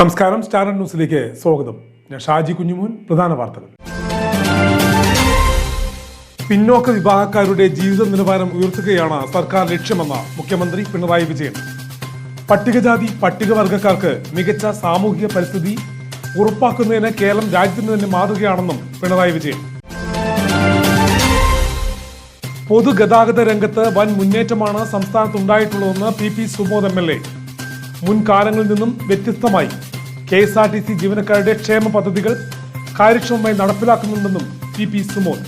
നമസ്കാരം സ്റ്റാർ ന്യൂസിലേക്ക് സ്വാഗതം. ഞാൻ ഷാജി കുഞ്ഞുമോൻ പ്രധാന വാർത്തകൾ. പിന്നോക്ക വിഭാഗക്കാരുടെ ജീവിത നിലവാരം ഉയർത്തുകയാണ് സർക്കാർ ലക്ഷ്യമെന്ന് മുഖ്യമന്ത്രി പിണറായി വിജയൻ. പട്ടികജാതി പട്ടികവർഗക്കാർക്ക് മികച്ച സാമൂഹിക പരിസ്ഥിതി ഉറപ്പാക്കുന്നതിന് കേരളം രാജ്യത്തിന് തന്നെ മാതൃകയാണെന്നും പിണറായി വിജയൻ. പൊതുഗതാഗത രംഗത്ത് വൻ മുന്നേറ്റമാണ് സംസ്ഥാനത്ത് ഉണ്ടായിട്ടുള്ളതെന്ന് P P Subodh M L A. മുൻകാലങ്ങളിൽ നിന്നും വ്യത്യസ്തമായി K S R T C ജീവനക്കാരുടെ ക്ഷേമ പദ്ധതികൾ കാര്യക്ഷമമായി നടപ്പിലാക്കുന്നുണ്ടെന്നും P P Sumon.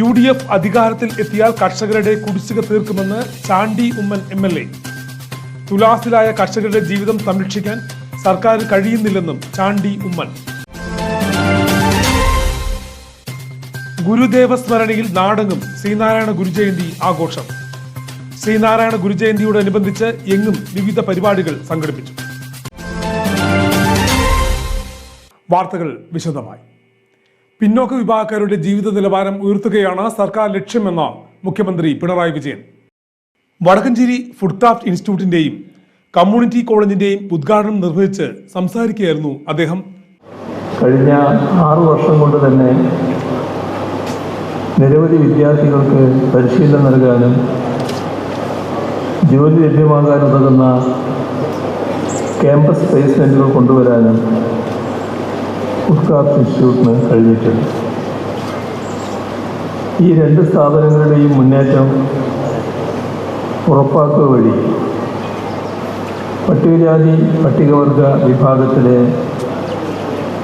U D F അധികാരത്തിൽ എത്തിയാൽ കർഷകരുടെ കുടിശ്ശിക തീർക്കുമെന്ന് Chandy Oommen M L A. തുലാസിലായ കർഷകരുടെ ജീവിതം സംരക്ഷിക്കാൻ സർക്കാർ കഴിയുന്നില്ലെന്നും ചാണ്ടി ഉമ്മൻ. ഗുരുദേവ സ്മരണയിൽ നാടെങ്ങും ശ്രീനാരായണ ഗുരുജയന്തി ആഘോഷം. ശ്രീനാരായണ ഗുരുജയന്തിയോടനുബന്ധിച്ച് എങ്ങും വിവിധ പരിപാടികൾ സംഘടിപ്പിച്ചു. വാർത്തകൾ വിശദമായി. പിന്നോക്ക വിഭാഗക്കാരുടെ ജീവിത നിലവാരം ഉയർത്തുകയാണ് സർക്കാർ ലക്ഷ്യമെന്ന് മുഖ്യമന്ത്രി പിണറായി വിജയൻ. വടക്കഞ്ചേരി ഫുഡ് ക്രാഫ്റ്റ് ഇൻസ്റ്റിറ്റ്യൂട്ടിന്റെയും കമ്മ്യൂണിറ്റി കോളേജിന്റെയും ഉദ്ഘാടനം നിർവഹിച്ച് സംസാരിക്കുകയായിരുന്നു അദ്ദേഹം. കഴിഞ്ഞ ആറു വർഷം കൊണ്ട് തന്നെ നിരവധി വിദ്യാർത്ഥികൾക്ക് പരിശീലനം നൽകാനും ജോലി ലഭ്യമാകാൻ ഉതകുന്ന ക്യാമ്പസ് പ്ലേസ്മെന്റുകൾ കൊണ്ടുവരാനും ഉത്കാർ ഇൻസ്റ്റിറ്റ്യൂട്ടിന് കഴിഞ്ഞിട്ടുണ്ട്. ഈ രണ്ട് സ്ഥാപനങ്ങളുടെയും മുന്നേറ്റം ഉറപ്പാക്കുക വഴി പട്ടികജാതി പട്ടികവർഗ വിഭാഗത്തിലെ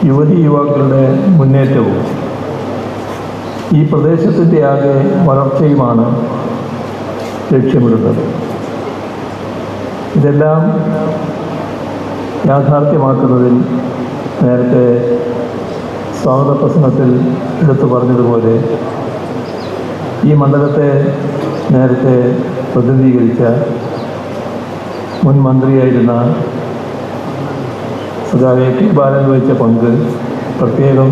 യുവതി യുവാക്കളുടെ മുന്നേറ്റവും ഈ പ്രദേശത്തിന്റെ ആകെ വളർച്ചയുമാണ് ലക്ഷ്യമിടുന്നത്. ഇതെല്ലാം യാഥാർത്ഥ്യമാക്കുന്നതിൽ നേരത്തെ സ്വാഗത പ്രസംഗത്തിൽ എടുത്തു പറഞ്ഞതുപോലെ ഈ മണ്ഡലത്തെ നേരത്തെ പ്രതിനിധീകരിച്ച മുൻ മന്ത്രിയായിരുന്ന സഖാവ് ടി ബാലൻ വഹിച്ച പങ്ക് പ്രത്യേകം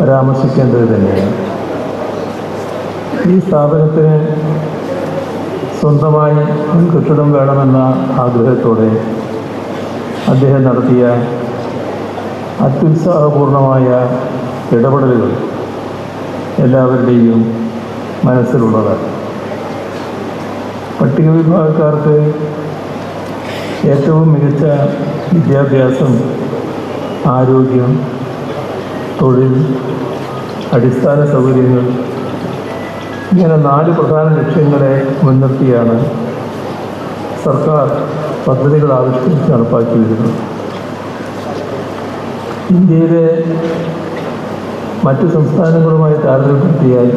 പരാമർശിക്കേണ്ടത് തന്നെയാണ്. ഈ സ്ഥാപനത്തിന് സ്വന്തമായി ഒരു കെട്ടിടം വേണമെന്ന ആഗ്രഹത്തോടെ അദ്ദേഹം നടത്തിയ അത്യുത്സാഹപൂർണമായ ഇടപെടലുകൾ എല്ലാവരുടെയും മനസ്സിലുള്ളതാണ് പട്ടിക വിഭാഗക്കാർക്ക് ഏറ്റവും മികച്ച വിദ്യാഭ്യാസം ആരോഗ്യം തൊഴിൽ അടിസ്ഥാന സൗകര്യങ്ങൾ ഇങ്ങനെ നാല് പ്രധാന ലക്ഷ്യങ്ങളെ മുൻനിർത്തിയാണ് സർക്കാർ പദ്ധതികൾ ആവിഷ്കരിച്ച് നടപ്പാക്കി വരുന്നത് ഇന്ത്യയിലെ മറ്റ് സംസ്ഥാനങ്ങളുമായി താരതമ്യപ്പെടുത്തിയാൽ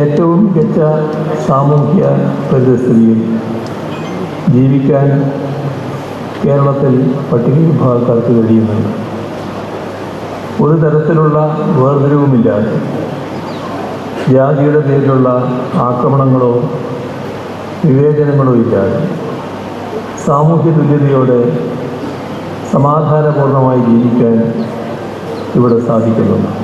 ഏറ്റവും മികച്ച സാമൂഹ്യ പരിതസ്ഥിതിയിൽ ജീവിക്കാൻ കേരളത്തിൽ പട്ടിക വിഭാഗക്കാർക്ക് കഴിയുന്നുണ്ട്. ഒരു തരത്തിലുള്ള വേർതിരിവുമില്ലാതെ ജാതിയുടെ പേരിലുള്ള ആക്രമണങ്ങളോ വിവേചനങ്ങളോ ഇല്ലാതെ സാമൂഹ്യ തുല്യതയോടെ സമാധാനപൂർണമായി ജീവിക്കാൻ ഇവിടെ സാധിക്കുന്നുണ്ട്.